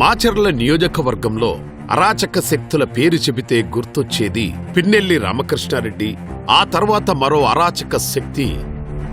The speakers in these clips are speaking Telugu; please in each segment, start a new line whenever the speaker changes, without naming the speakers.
మాచర్ల నియోజకవర్గంలో అరాచక శక్తుల పేరు చెబితే గుర్తొచ్చేది పిన్నెల్లి రామకృష్ణారెడ్డి. ఆ తర్వాత మరో అరాచక శక్తి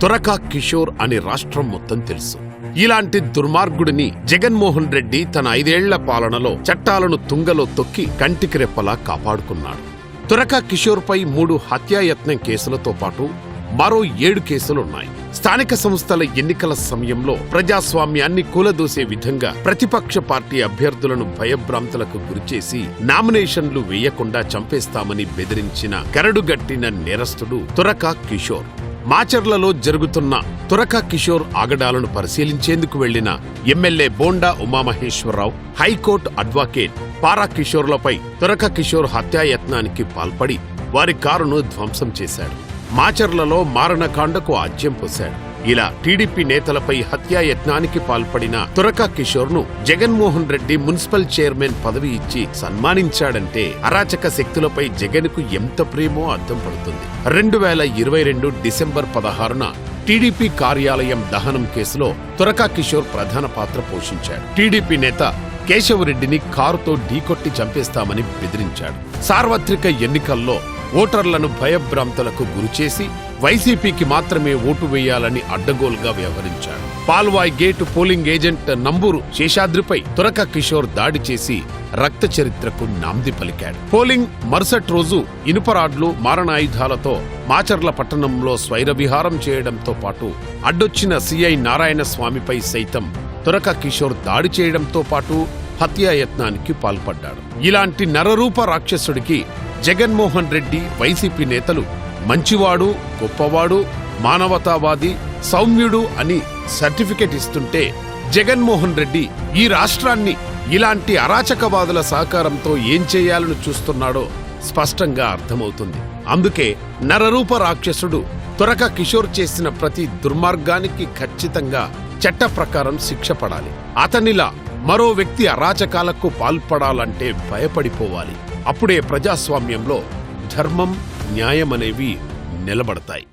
తురకా కిషోర్ అని రాష్ట్రం మొత్తం తెలుసు. ఇలాంటి దుర్మార్గుడిని జగన్మోహన్ రెడ్డి తన ఐదేళ్ళ పాలనలో చట్టాలను తుంగలో తొక్కి కంటికి రెప్పలా కాపాడుకున్నాడు. తురకా కిషోర్పై మూడు హత్యాయత్నం కేసులతో పాటు మరో ఏడు కేసులున్నాయి. స్థానిక సంస్థల ఎన్నికల సమయంలో ప్రజాస్వామ్యాన్ని కూలదోసే విధంగా ప్రతిపక్ష పార్టీ అభ్యర్థులను భయభ్రాంతులకు గురిచేసి నామినేషన్లు వేయకుండా చంపేస్తామని బెదిరించిన కరడుగట్టిన నేరస్తుడు తురకా కిషోర్. మాచర్లలో జరుగుతున్న తురకా కిషోర్ ఆగడాలను పరిశీలించేందుకు వెళ్ళిన MLA Bonda Umamaheswararao high court advocate Para కిషోర్లపై Turaka Kishore హత్యాయత్నానికి పాల్పడి వారి కారును ధ్వంసం చేశాడు. మాచర్లలో మారణకాండకు ఆజ్యం పోశాడు. ఇలా టీడీపీ నేతలపై హత్యాయత్నానికి పాల్పడిన తురకా కిషోర్ను జగన్మోహన్ రెడ్డి మున్సిపల్ చైర్మన్ పదవి ఇచ్చి సన్మానించాడంటే అరాచక శక్తులపై జగన్కు ఎంత ప్రేమో అర్థం పడుతుంది. రెండు వేల ఇరవై రెండు డిసెంబర్ పదహారున టీడీపీ కార్యాలయం దహనం కేసులో తురకా కిషోర్ ప్రధాన పాత్ర పోషించాడు. టీడీపీ నేత కేశవరెడ్డిని కారుతో ఢీకొట్టి చంపేస్తామని బెదిరించాడు. సార్వత్రిక ఎన్నికల్లో ఓటర్లను భయభ్రాంతలకు గురిచేసి వైసీపీకి మాత్రమే ఓటు వేయాలని అడ్డగోలుగా వ్యవహరించాడు Palvai gate polling agent Namburu శేషాద్రిపై Turaka Kishore దాడి చేసి రక్త చరిత్రకు నాంది పలికాడు. పోలింగ్ మరుసటి రోజు ఇనుపరాడ్లు మారణాయుధాలతో మాచర్ల పట్టణంలో స్వైరవిహారం చేయడంతో పాటు అడ్డొచ్చిన సిఐ నారాయణ స్వామిపై సైతం తురక కిషోర్ దాడి చేయడంతో పాటు హత్యాయత్నానికి పాల్పడ్డాడు. ఇలాంటి నరరూప రాక్షసుడికి జగన్మోహన్ రెడ్డి వైసీపీ నేతలు మంచివాడు గొప్పవాడు మానవతావాది సౌమ్యుడు అని సర్టిఫికెట్ ఇస్తుంటే జగన్మోహన్ రెడ్డి ఈ రాష్ట్రాన్ని ఇలాంటి అరాచకవాదుల సహకారంతో ఏం చేయాలని చూస్తున్నాడో స్పష్టంగా అర్థమవుతుంది. అందుకే నరరూప రాక్షసుడు త్వరక కిషోర్ చేసిన ప్రతి దుర్మార్గానికి ఖచ్చితంగా చట్ట ప్రకారం శిక్ష పడాలి. అతనిలా మరో వ్యక్తి అరాచకాలకు పాల్పడాలంటే భయపడిపోవాలి. అప్పుడే ప్రజాస్వామ్యంలో ధర్మం న్యాయం అనేవి నిలబడతాయి.